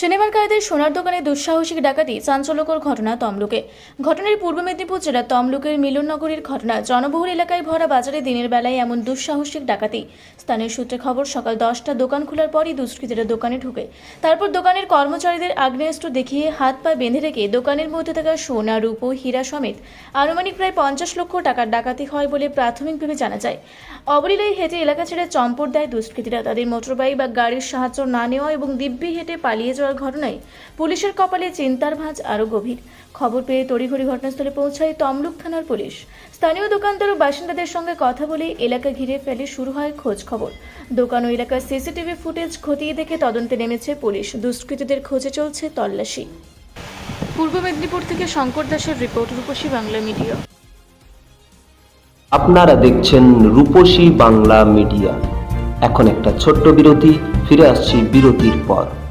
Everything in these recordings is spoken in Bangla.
সিনেমার কায়দায় সোনার দোকানে দুঃসাহসিক ডাকাতি চাঞ্চল্যকর ঘটনা তমলুকে। ঘটনার পূর্ব মেদিনীপুর জেলার তমলুকের মিলননগরীর ঘটনা জনবহুল এলাকায় ভরা বাজারে দিনের বেলায় এমন দুঃসাহসিক ডাকাতি। স্থানীয় সূত্রে খবর, সকাল দশটা দোকান খোলার পরই দুষ্কৃতীরা দোকানে ঢুকে। তারপর দোকানের কর্মচারীদের আগ্নেয়াস্ত্র দেখিয়ে হাত পা বেঁধে রেখে দোকানের মধ্যে থাকা সোনা, রূপো, হীরা সমেত আনুমানিক প্রায় পঞ্চাশ লক্ষ টাকার ডাকাতি হয় বলে প্রাথমিকভাবে জানা যায়। অবলীলায় হেঁটে এলাকা ছেড়ে চম্পট দেয় দুষ্কৃতীরা। তাদের মোটরবাইক বা গাড়ির সাহায্য না নেওয়া এবং দিব্যি হেঁটে পালিয়ে যাওয়ার ঘটনায় পুলিশের কপালে চিন্তার ভাঁজ আরও গভীর। খবর পেয়ে তড়িঘড়ি ঘটনাস্থলে পৌঁছায় তমলুক থানার পুলিশ। স্থানীয় দোকানদার ও বাসিন্দাদের সঙ্গে কথা বলে এলাকা ঘিরে ফেলে শুরু হয় খোঁজ খবর। দোকান ও এলাকার সিসিটিভি ফুটেজ খতিয়ে দেখে তদন্তে নেমেছে পুলিশ। দুষ্কৃতীদের খোঁজে চলছে তল্লাশি। পূর্ব মেদিনীপুর থেকে শঙ্কর দাসের রিপোর্ট, রূপসী বাংলা মিডিয়া। আপনারা দেখছেন রূপসী বাংলা মিডিয়া। এখন একটা ছোট্ট বিরতি, ফিরে আসছি বিরতির পর।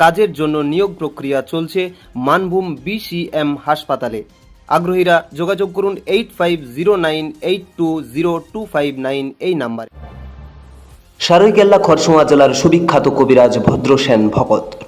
কাজের জন্য নিয়োগ প্রক্রিয়া চলছে মানভূম বিসিএম হাসপাতালে। আগ্রহীরা যোগাযোগ করুন eight five zero nine eight two zero two five nine এই নাম্বারে। সারৈকেল্লা খরসোয়া জেলার সুবিখ্যাত কবিরাজ Bhadrasen Bhakat.